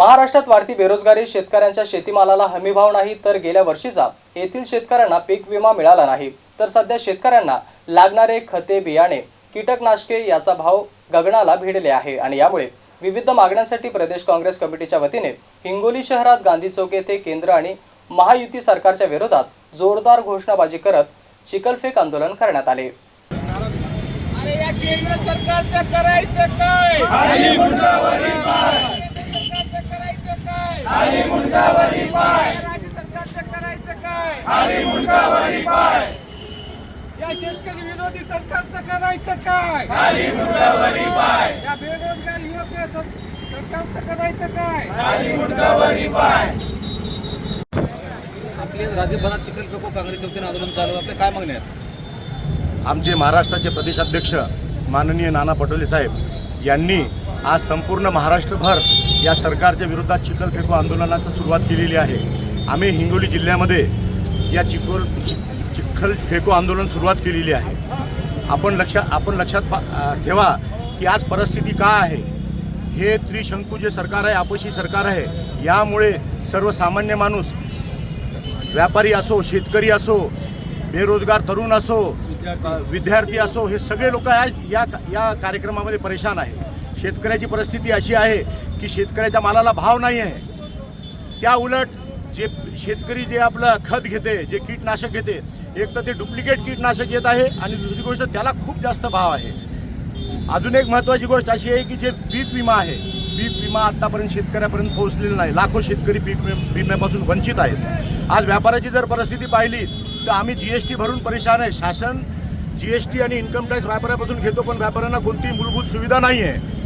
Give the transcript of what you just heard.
महाराष्ट्रात वाढती बेरोजगारी शेतकऱ्यांच्या शेतीमालाला हमीभाव नाही तर गेल्या वर्षीचा येथील शेतकऱ्यांना पीक विमा मिळाला नाही. तर सध्या शेतकऱ्यांना लागणारे खते बियाणे कीटकनाशके याचा भाव गगनाला भिडले आहे. आणि यामुळे विविध मागण्यांसाठी प्रदेश काँग्रेस कमिटीच्या वतीने हिंगोली शहरात गांधी चौक येथे केंद्र आणि महायुती सरकारच्या विरोधात जोरदार घोषणाबाजी करत चिखलफेक आंदोलन करण्यात आले. अरे या केंद्र सरकारचं करायचं काय केंद्र सरकारचं करायचं काय या राज्य सरकारचं करायचं काय या शेतकरी विरोधी सरकारचं करायचं काय? या बेरोजगार युवक सरकारचं करायचं काय? आपले राज्यभरात चिखल फेको काँग्रेसच्या वतीने आंदोलन चालू. आहे आपल्या काय मागण्या आहेत? आमचे महाराष्ट्राचे प्रदेशाध्यक्ष माननीय नाना पटोले साहेब यांनी आज संपूर्ण महाराष्ट्रभर या सरकारच्या विरोधात चिखल फेको आंदोलनाची सुरुवात केलेली आहे. आम्ही हिंगोली जिल्ह्यामध्ये या चिखल चिखल फेको आंदोलन सुरुवात केलेली आहे. आपण लक्षात आपण लक्षात पा- ठेवा की आज परिस्थिती काय आहे? हे त्रिशंकू जे सरकार आहे आपशी सरकार आहे यामुळे सर्वसामान्य माणूस व्यापारी असो शेतकरी असो बेरोजगार तरुण असो विद्यार्थी असो हे सगळे लोक आज या या कार्यक्रमामध्ये परेशान आहे शेतकऱ्याची परिस्थिती अशी आहे की शेतकऱ्याच्या मालाला भाव नाही आहे त्या उलट जे शेतकरी जे आपलं खत घेते जे कीटनाशक घेते एक तर ते डुप्लिकेट कीटनाशक येत आहे आणि दुसरी गोष्ट त्याला खूप जास्त भाव आहे. अजून एक महत्त्वाची गोष्ट अशी आहे की जे पीक विमा आहे पीक विमा आत्तापर्यंत शेतकऱ्यापर्यंत पोहोचलेला नाही. लाखो शेतकरी पीक विम्यापासून वंचित आहेत. आज व्यापाराची जर परिस्थिती पाहिली तर आम्ही जी एस टी भरून परेशान आहे. शासन जी एस टी आणि इन्कम टॅक्स व्यापाऱ्यापासून घेतो पण व्यापाऱ्यांना कोणतीही मूलभूत सुविधा नाही आहे